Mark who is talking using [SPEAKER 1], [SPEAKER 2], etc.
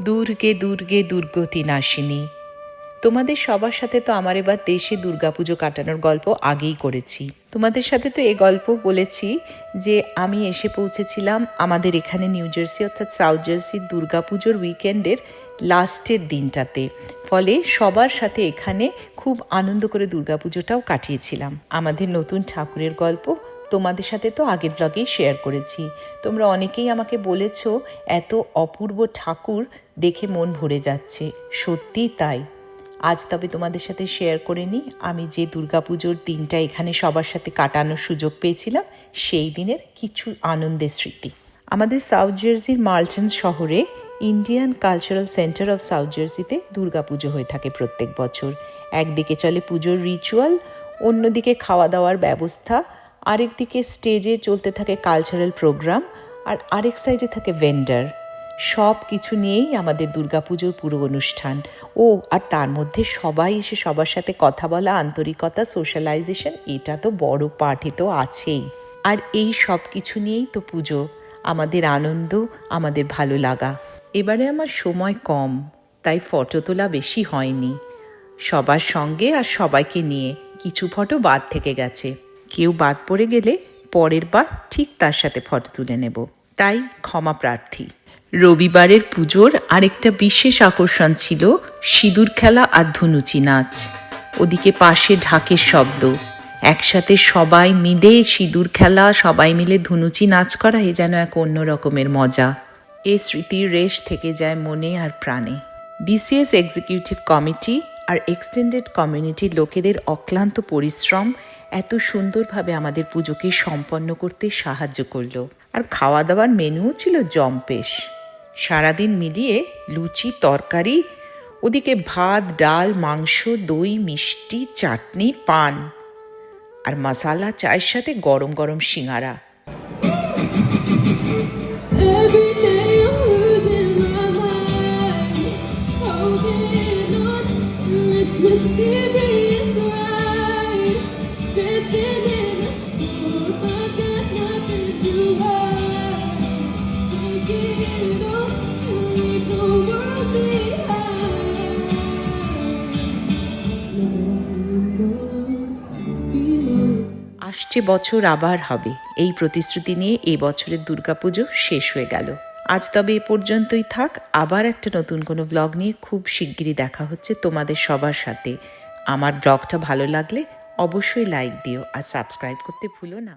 [SPEAKER 1] দুর্গে দুর্গে, দুর্গতি নাশিনী। তোমাদের সবার সাথে তো আমার এবার দেশে দুর্গাপুজো কাটানোর গল্প আগেই করেছি। তোমাদের সাথে তো এ গল্প বলেছি যে আমি এসে পৌঁছেছিলাম আমাদের এখানে নিউ জার্সি অর্থাৎ সাউথ জার্সির দুর্গাপুজোর উইকেন্ডের লাস্টের দিনটাতে। ফলে সবার সাথে এখানে খুব আনন্দ করে দুর্গাপুজোটাও কাটিয়েছিলাম। আমাদের নতুন ঠাকুরের গল্প তোমাদের সাথে তো আগের ব্লগেই শেয়ার করেছি। তোমরা অনেকেই আমাকে বলেছ, এত অপূর্ব ঠাকুর দেখে মন ভরে যাচ্ছে। সত্যিই তাই। আজ তবে তোমাদের সাথে শেয়ার করে নিই, আমি যে দুর্গাপুজোর দিনটা এখানে সবার সাথে কাটানোর সুযোগ পেয়েছিলাম, সেই দিনের কিছু আনন্দের স্মৃতি। আমাদের সাউথ জার্সির মার্চেন্স শহরে Indian cultural centre of South জার্সিতে দুর্গাপুজো হয়ে থাকে প্রত্যেক বছর। একদিকে চলে পুজোর রিচুয়াল অন্যদিকে খাওয়া দাওয়ার ব্যবস্থা আরেকদিকে স্টেজে চলতে থাকে কালচারাল প্রোগ্রাম আর আরেক সাইডে থাকে ভেন্ডার সব কিছু নিয়েই আমাদের দুর্গাপুজোর পুরো অনুষ্ঠান। ও, আর তার মধ্যে সবাই এসে সবার সাথে কথা বলা, আন্তরিকতা সোশ্যালাইজেশন এটা তো বড় পার্টি তো আছেই। আর এই সব কিছু নিয়েই তো পুজো। আমাদের আনন্দ, আমাদের ভালো লাগা। এবারে আমার সময় কম, তাই ফটো তোলা বেশি হয়নি। সবার সঙ্গে আর সবাইকে নিয়ে কিছু ফটো বাদ থেকে গেছে। কেউ বাদ পড়ে গেলে পরের বার ঠিক তার সাথে ফটো তুলে নেব। তাই ক্ষমা প্রার্থী। রবিবারের পুজোর আরেকটা বিশেষ আকর্ষণ ছিল সিঁদুর খেলা আর ধুনুচি নাচ। ওদিকে পাশে ঢাকের শব্দ। একসাথে সবাই মিলে সিঁদুর খেলা, সবাই মিলে ধুনুচি নাচ করা, এ যেন এক অন্য রকমের মজা। এ স্মৃতির রেশ থেকে যায় মনে আর প্রাণে। বিসিএস এক্সিকিউটিভ কমিটি আর এক্সটেন্ডেড কমিউনিটির লোকেদের অক্লান্ত পরিশ্রম এত সুন্দরভাবে আমাদের পুজোকে সম্পন্ন করতে সাহায্য করল। আর খাওয়া দাওয়ার মেনুও ছিল জম্পেশ। সারাদিন মিলিয়ে লুচি, তরকারি, ওদিকে ভাত, ডাল, মাংস, দই, মিষ্টি, চাটনি, পান। আর মশালা, চায়ের সাথে গরম গরম সিঙারা আসছে বছর আবার হবে। এই প্রতিশ্রুতি নিয়ে এই বছরের দুর্গাপুজো শেষ হয়ে গেল। আজ তবে এ পর্যন্তই থাক। আবার একটা নতুন কোনো ব্লগ নিয়ে খুব শিগগিরই দেখা হচ্ছে তোমাদের সবার সাথে। আমার ব্লগটা ভালো লাগলে অবশ্যই লাইক দিও আর সাবস্ক্রাইব করতে ভুলো না।